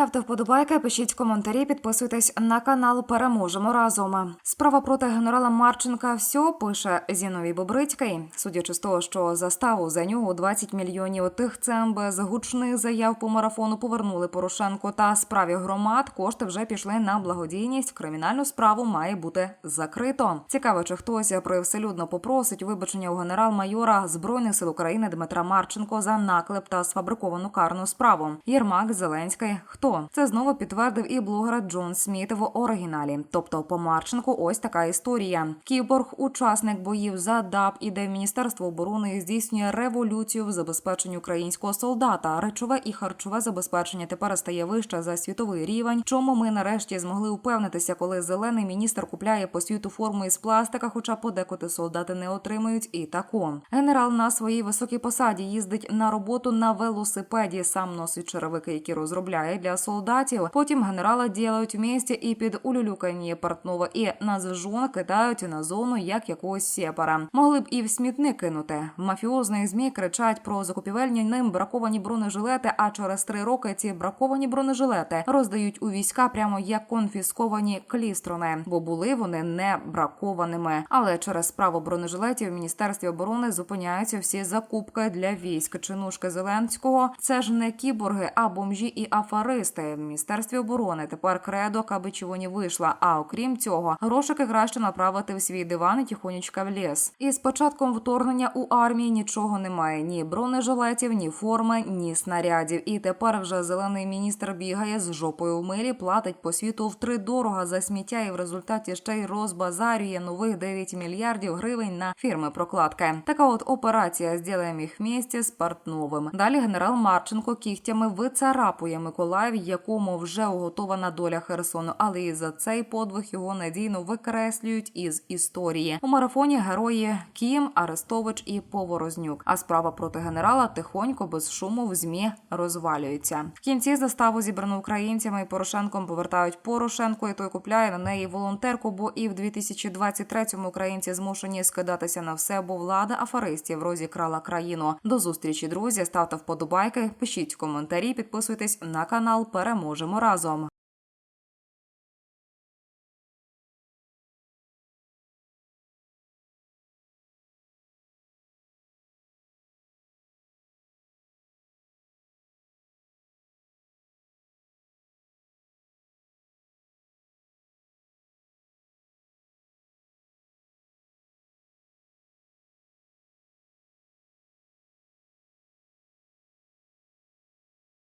Ставте вподобайки, пишіть коментарі, підписуйтесь на канал. Переможемо разом. Справа проти генерала Марченка. Все пише Зіновій Бобрицький. Судячи з того, що заставу за нього 20 мільйонів тих цем без гучних заяв по марафону повернули Порошенко та справі громад. Кошти вже пішли на благодійність. Кримінальну справу має бути закрито. Цікаво, чи хтось привселюдно попросить вибачення у генерал-майора збройних сил України Дмитра Марченко за наклеп та сфабриковану карну справу. Єрмак Зеленський. Хто це знову підтвердив і блогер Джон Сміт в оригіналі. Тобто, по Марченку ось така історія. Кіборг, учасник боїв за ДАП, іде в Міністерство оборони і здійснює революцію в забезпеченні українського солдата. Речове і харчове забезпечення тепер стає вище за світовий рівень. Чому ми нарешті змогли упевнитися, коли зелений міністр купляє по світу форму із пластика, хоча подекуди солдати не отримують і тако. Генерал на своїй високій посаді їздить на роботу на велосипеді, сам носить черевики, які розробляє для солдатів. Потім генерала ділають в місті і під улюлюкані портнова і назвжон кидають на зону як якогось сепара. Могли б і в смітник кинути. В мафіозних змі кричать про закупівельні ним браковані бронежилети. А через три роки ці браковані бронежилети роздають у війська прямо як конфісковані клістрони, бо були вони не бракованими. Але через справу бронежилетів в міністерстві оборони зупиняються всі закупки для військ. Чинушки Зеленського це ж не кіборги, а бомжі і афаристи. В міністерстві оборони тепер кредо, аби чого не вийшла. А окрім цього, грошики краще направити в свій диван і тихонечка в ліс. І з початком вторгнення у армії нічого немає: ні бронежилетів, ні форми, ні снарядів. І тепер вже зелений міністр бігає з жопою в милі, платить по світу втридорога за сміття, і в результаті ще й розбазарює нових 9 мільярдів гривень на фірми прокладки. Така от операція «Зділаємо їх вместе» з Портновим. Далі генерал Марченко кігтями вицарапує Миколаїв, якому вже уготована доля Херсону, але і за цей подвиг його надійно викреслюють із історії. У марафоні герої Кім, Арестович і Поворознюк. А справа проти генерала тихонько без шуму в змі розвалюється. В кінці заставу зібрану українцями і Порошенком повертають Порошенко, і той купляє на неї волонтерку. Бо і в 2023-му українці змушені скидатися на все, бо влада афаристів розікрала країну. До зустрічі, друзі. Ставте вподобайки, пишіть коментарі, підписуйтесь на Переможемо разом.